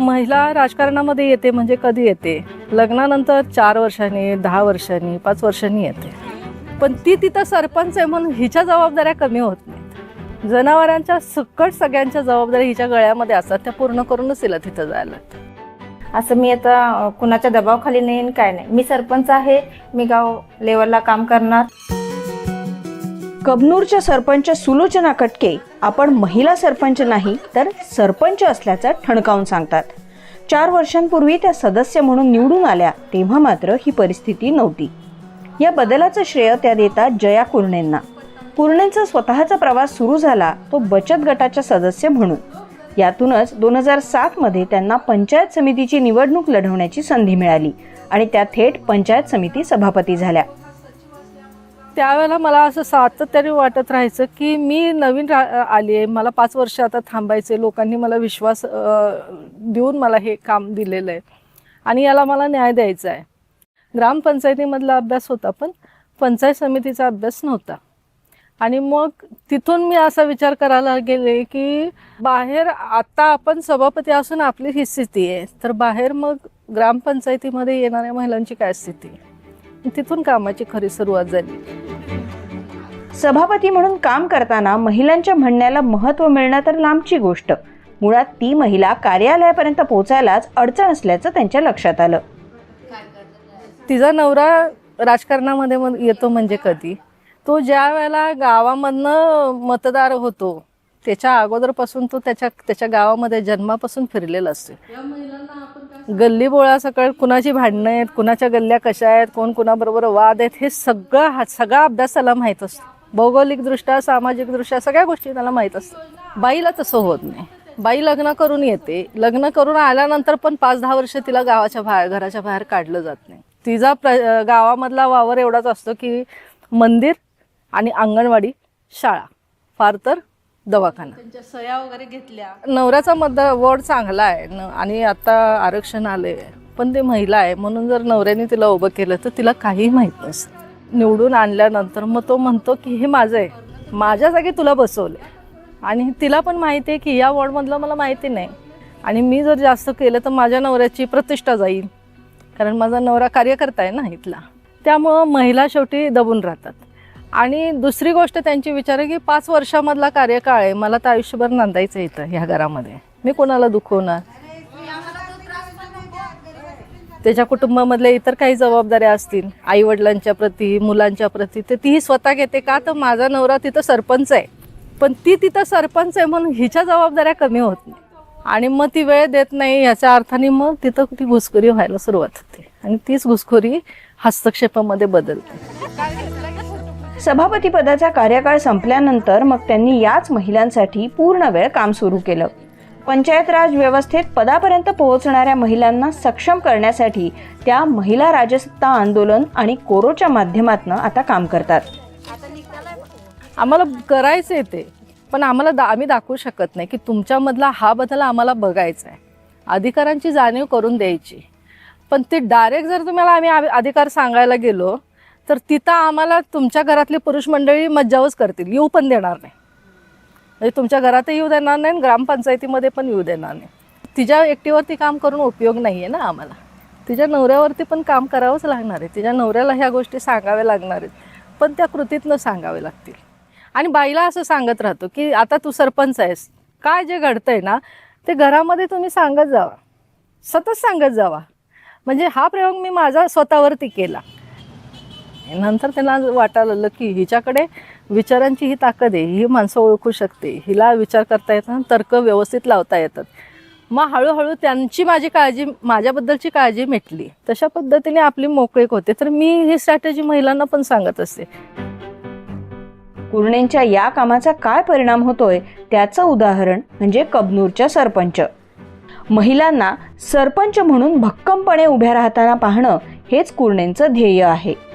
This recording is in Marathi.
महिला राजकारणामध्ये येते म्हणजे कधी येते? लग्नानंतर चार वर्षांनी दहा वर्षांनी पाच वर्षांनी येते. पण ती तिथं सरपंच आहे म्हणून हिच्या जबाबदाऱ्या कमी होत नाहीत. जनावरांच्या सकट सगळ्यांच्या जबाबदाऱ्या हिच्या गळ्यामध्ये असतात त्या पूर्ण करूनच तिला तिथं जायला असं मी आता कुणाच्या दबावाखाली नाही काय नाही. मी सरपंच आहे मी गाव लेवलला काम करणार. कबनूरच्या सरपंच सुलोचना कटके आपण महिला सरपंच नाही तर सरपंच असल्याचं ठणकावून सांगतात. चार वर्षांपूर्वी त्या सदस्य म्हणून निवडून आल्या तेव्हा मात्र ही परिस्थिती नव्हती. या बदलाचं श्रेय त्या देतात जया कुर्णेंना. कुर्णेंचा स्वतःचा प्रवास सुरू झाला तो बचत गटाच्या सदस्य म्हणून. यातूनच दोन हजार सातमध्ये त्यांना पंचायत समितीची निवडणूक लढवण्याची संधी मिळाली आणि त्या थेट पंचायत समिती सभापती झाल्या. त्यावेळेला मला असं सातत्याने वाटत राहायचं की मी नवीन रा आली आहे. मला पाच वर्ष आता थांबायचे लोकांनी मला विश्वास देऊन मला हे काम दिलेलं आहे. आणि याला मला न्याय द्यायचा आहे. ग्रामपंचायतीमधला अभ्यास होता पण पंचायत समितीचा अभ्यास नव्हता. आणि मग तिथून मी असा विचार करायला गेले की बाहेर आता आपण सभापती असून आपली ही स्थिती आहे. तर बाहेर मग ग्रामपंचायतीमध्ये येणाऱ्या महिलांची काय स्थिती? आहे तिथून कामाची खरी सुरुवात झाली. सभापती म्हणून काम करताना महिलांच्या म्हणण्याला महत्त्व मिळणं तर लांबची गोष्ट. मुळात ती महिला कार्यालयापर्यंत पोहोचायलाच अडचण असल्याचं त्यांच्या लक्षात आलं. तिचा नवरा राजकारणामध्ये येतो म्हणजे कधी? तो ज्या वेळेला गावामधनं मतदार होतो त्याच्या अगोदरपासून तो त्याच्या त्याच्या गावामध्ये जन्मापासून फिरलेला असतो. गल्ली बोळा सकाळ कुणाची भांडणं आहेत कुणाच्या गल्ल्या कशा आहेत कोण कुणाबरोबर वाद आहेत हे सगळं हा सगळा अभ्यास त्याला माहीत असतो. भौगोलिकदृष्ट्या सामाजिकदृष्ट्या सगळ्या गोष्टी त्याला माहीत असतात. बाईला तसं होत नाही. बाई लग्न करून येते. लग्न करून आल्यानंतर पण पाच दहा वर्ष तिला गावाच्या बाहेर घराच्या बाहेर काढलं जात नाही. तिचा प्र गावामधला वावर एवढाच असतो की मंदिर आणि अंगणवाडी शाळा. फार तर दवाखाना. त्यांच्या सया वगैरे घेतल्या. नवऱ्याचा मत वड चांगला आहे न आणि आता आरक्षण आले पण ते महिला आहे म्हणून जर नवऱ्याने तिला उभं केलं तर तिला काहीही माहीत नसतं. निवडून आणल्यानंतर मग तो म्हणतो की हे माझं आहे. माझ्या जागी तुला बसवले आणि तिला पण माहिती आहे की या वॉर्डमधलं मला माहिती नाही. आणि मी जर जास्त केलं तर माझ्या नवऱ्याची प्रतिष्ठा जाईल. कारण माझा नवरा कार्यकर्ता आहे ना इथला. त्यामुळं महिला शेवटी दबून राहतात. आणि दुसरी गोष्ट त्यांची विचार आहे की पाच वर्षामधला कार्यकाळ आहे. मला तर आयुष्यभर नांदायचं आहे इथं ह्या घरामध्ये. मी कोणाला दुखवणार त्याच्या कुटुंबामधल्या इतर काही जबाबदाऱ्या असतील आई वडिलांच्या प्रती मुलांच्या प्रती तर तीही स्वतः घेते का? तर माझा नवरा तिथं सरपंच आहे. पण ती तिथं सरपंच आहे म्हणून हिच्या जबाबदाऱ्या कमी होत नाही. आणि मग ती वेळ देत नाही याच्या अर्थाने मग तिथं ती घुसखोरी व्हायला सुरुवात होते. आणि तीच घुसखोरी हस्तक्षेपामध्ये बदलते. सभापती पदाचा कार्यकाळ संपल्यानंतर मग त्यांनी याच महिलांसाठी पूर्ण वेळ काम सुरू केलं. पंचायत राज व्यवस्थेत पदापर्यंत पोहोचणाऱ्या महिलांना सक्षम करण्यासाठी त्या महिला राजसत्ता आंदोलन आणि कोरोच्या माध्यमातून आता काम करतात. आम्हाला करायचं आहे ते पण आम्हाला दा आम्ही दाखवू शकत नाही की तुमच्यामधला हा बदल आम्हाला बघायचा आहे अधिकारांची जाणीव करून द्यायची. पण ते डायरेक्ट जर तुम्हाला आम्ही आ- अधिकार सांगायला गेलो तर तिथं आम्हाला तुमच्या घरातली पुरुष मंडळी मज्जावच करतील. येऊ पण देणार नाही. म्हणजे तुमच्या घरातही येऊ देणार नाही आणि ग्रामपंचायतीमध्ये पण येऊ देणार नाही. तिच्या एकटीवरती काम करून उपयोग नाही आहे ना आम्हाला. तिच्या नवऱ्यावरती पण काम करावंच लागणार आहे. तिच्या नवऱ्याला ह्या गोष्टी सांगाव्या लागणार आहेत. पण त्या कृतीतनं सांगावे लागतील. आणि बाईला असं सांगत राहतो की आता तू सरपंच आहेस. काय जे घडतंय ना ते घरामध्ये तुम्ही सांगत जावा. सतत सांगत जावा. म्हणजे हा प्रयोग मी माझा स्वतःवरती केला. नंतर त्यांना वाटायला लागलं की हिच्याकडे विचारांची ही ताकद आहे ही माणसं ओळखू शकते. हिला विचार करता येतात तर्क व्यवस्थित लावता येतात. मग हळूहळू त्यांची माझी काळजी माझ्याबद्दलची काळजी मिटली. तशा पद्धतीने आपली मोकळीक होते. तर मी ही स्ट्रॅटेजी महिलांना पण सांगत असते. कुर्णेंच्या या कामाचा काय परिणाम होतोय त्याचं उदाहरण म्हणजे कबनूरच्या सरपंच. महिलांना सरपंच म्हणून भक्कमपणे उभ्या राहताना पाहणं हेच कुर्णेंचं ध्येय आहे.